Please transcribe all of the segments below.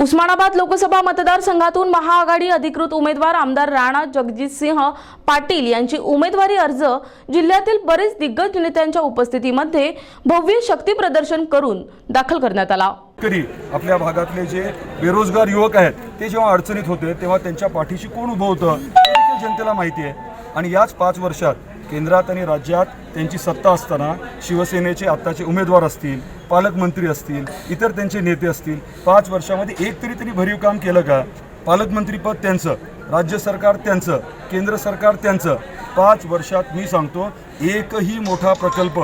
उस्मानाबाद लोकसभा मतदारसंघातून महाआघाडी अधिकृत उमेदवार आमदार राणा जगजितसिंह पाटील यांची उमेदवारी अर्ज जिल्ह्यातील बरेच दिग्गज नेत्यांच्या उपस्थितीमध्ये भव्य शक्ती प्रदर्शन करून दाखल करण्यात आला. शेतकरी आपल्या भागातले जे बेरोजगार युवक आहेत ते जेव्हा अडचणीत होते तेव्हा त्यांच्या पाठीशी कोण उभं होतं जनतेला माहिती आहे. आणि याच पाच वर्षात केंद्रात आणि राज्यात त्यांची सत्ता असताना शिवसेनेचे आत्ताचे उमेदवार असतील पालकमंत्री असतील इतर त्यांचे नेते असतील पाच वर्षामध्ये एक तरी त्यांनी भरीव काम केलं का? पालकमंत्रीपद त्यांचं राज्य सरकार त्यांचं केंद्र सरकार त्यांचं. पाच वर्षात मी सांगतो एकही मोठा प्रकल्प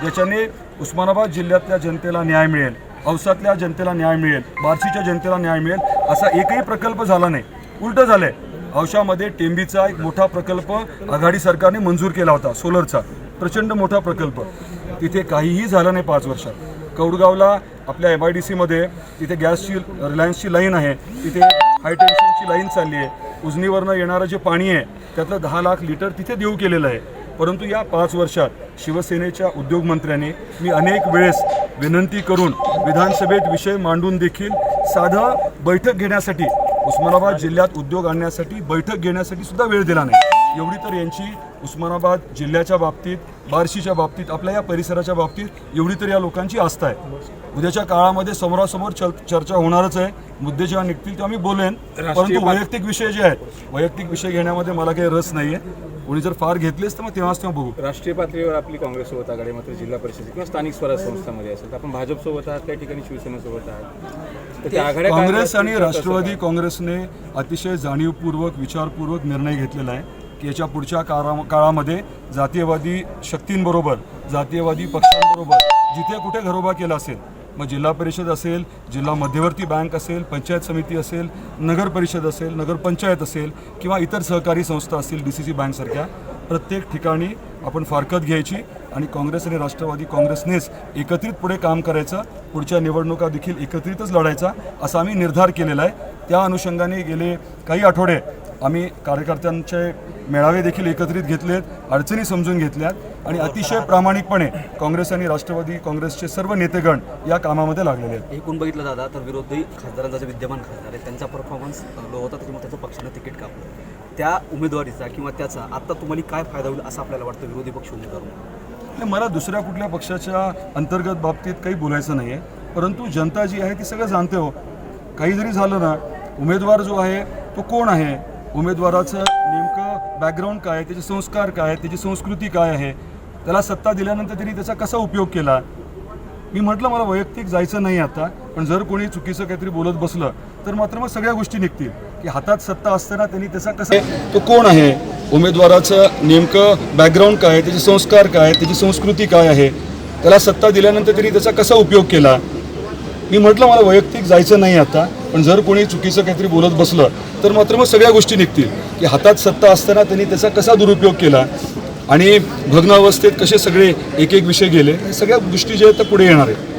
ज्याच्याने उस्मानाबाद जिल्ह्यातल्या जनतेला न्याय मिळेल औसातल्या जनतेला न्याय मिळेल बार्शीच्या जनतेला न्याय मिळेल असा एकही प्रकल्प झाला नाही. उलटं झालं आहे औशामध्ये टेंबीचा एक मोठा प्रकल्प आघाडी सरकारने मंजूर केला होता सोलरचा. प्रचंड मोठा प्रकल्प. तिथे काहीही झालं नाही पाच वर्षात. कौडगावला आपल्या एम आय डी सीमध्ये तिथे गॅसची रिलायन्सची लाईन आहे तिथे हाय टेन्शनची लाईन चालली आहे. उजनीवरनं येणारं जे पाणी आहे त्यातलं दहा लाख लिटर तिथे देऊ केलेलं आहे. परंतु या पाच वर्षात शिवसेनेच्या उद्योगमंत्र्यांनी मी अनेक वेळेस विनंती करून विधानसभेत विषय मांडून देखील साधं बैठक घेण्यासाठी उस्मानाबाद जिल्ह्यात उद्योग आणण्यासाठी बैठक घेण्यासाठी सुद्धा वेळ दिला नाही. एवढी तर यांची उस्मानाबाद जिल्ह्याच्या बाबतीत बार्शीच्या बाबतीत आपल्या या परिसराच्या बाबतीत एवढी तर या लोकांची आस्था आहे. उद्याच्या काळामध्ये समोरासमोर चर्चा होणारच आहे. मुद्दे जेव्हा निघतील तेव्हा मी बोलेन. परंतु वैयक्तिक विषय जे आहेत वैयक्तिक विषय घेण्यामध्ये मला काही रस नाही आहे कोणी जर फार घेतलेच तर मग तेव्हाच तेव्हा बघू. राष्ट्रीय पातळीवर आपली काँग्रेससोबत आघाडी मात्र जिल्हा परिषद किंवा स्थानिक स्वराज्य संस्थांमध्ये असेल आपण भाजपसोबत आहात काही ठिकाणी शिवसेनेसोबत आहात. त्या आघाड्या काँग्रेस आणि? राष्ट्रवादी काँग्रेसने अतिशय जाणीवपूर्वक विचारपूर्वक निर्णय घेतलेला आहे. याच्या पुढच्या काळा काळामध्ये जातीयवादी शक्तींबरोबर जातीयवादी पक्षांबरोबर जिथे कुठे घरोबा केला असेल मग जिल्हा परिषद असेल जिल्हा मध्यवर्ती बँक असेल पंचायत समिती असेल नगर परिषद असेल नगरपंचायत असेल किंवा इतर सहकारी संस्था असतील डी सी सी बँकसारख्या प्रत्येक ठिकाणी आपण फारकत घ्यायची आणि काँग्रेस आणि राष्ट्रवादी काँग्रेसनेच एकत्रित पुढे काम करायचं पुढच्या निवडणुका देखील एकत्रितच लढायचा असा आम्ही निर्धार केलेला आहे. त्या अनुषंगाने गेले काही आठवडे आम्ही कार्यकर्त्यांचे मेळावे देखील एकत्रित घेतलेत अडचणी समजून घेतल्यात आणि अतिशय प्रामाणिकपणे काँग्रेस आणि राष्ट्रवादी काँग्रेसचे सर्व नेतेगण या कामामध्ये लागलेले आहेत. एकूण बघितलं दादा तर विरोधी खासदारांचा जे विद्यमान खासदार आहे त्यांचा परफॉर्मन्स लो होता त्याच्यामुळे त्याचं पक्षानं तिकीट कापलं. त्या उमेदवारीचा किंवा त्याचा आता तुम्हाला काय फायदा होईल असं आपल्याला वाटतं विरोधी पक्ष उमेदवार मला दुसऱ्या कुठल्या पक्षाच्या अंतर्गत बाबतीत काही बोलायचं नाही आहे परंतु जनता जी आहे ती सगळं जाणते हो. काही जरी झालं ना उमेदवार जो आहे तो कोण आहे? उमेदवाराचं नेमकं बॅकग्राऊंड काय त्याचे संस्कार काय त्याची संस्कृती काय आहे त्याला सत्ता दिल्यानंतर त्यांनी त्याचा कसा उपयोग केला? मी म्हटलं मला वैयक्तिक जायचं नाही आता पण जर कोणी चुकीचं काहीतरी बोलत बसलं तर मात्र मग सगळ्या गोष्टी निघतील. की हातात सत्ता असताना त्यांनी त्याचा कसा तो कोण आहे? उमेदवाराचं नेमकं बॅकग्राऊंड काय आहे त्याचे संस्कार काय त्याची संस्कृती काय आहे त्याला सत्ता दिल्यानंतर त्यांनी त्याचा कसा उपयोग केला? मी म्हटलं मला वैयक्तिक जायचं नाही आता पण जर कोणी चुकीचं काहीतरी बोलत बसलं तर मात्र मग सगळ्या गोष्टी निघतील. की हातात सत्ता असताना त्यांनी त्याचा कसा दुरुपयोग केला आणि भग्नावस्थेत कसे सगळे एक एक विषय गेले सगळ्या गोष्टी ज्या आहेत त्या पुढे येणार आहेत.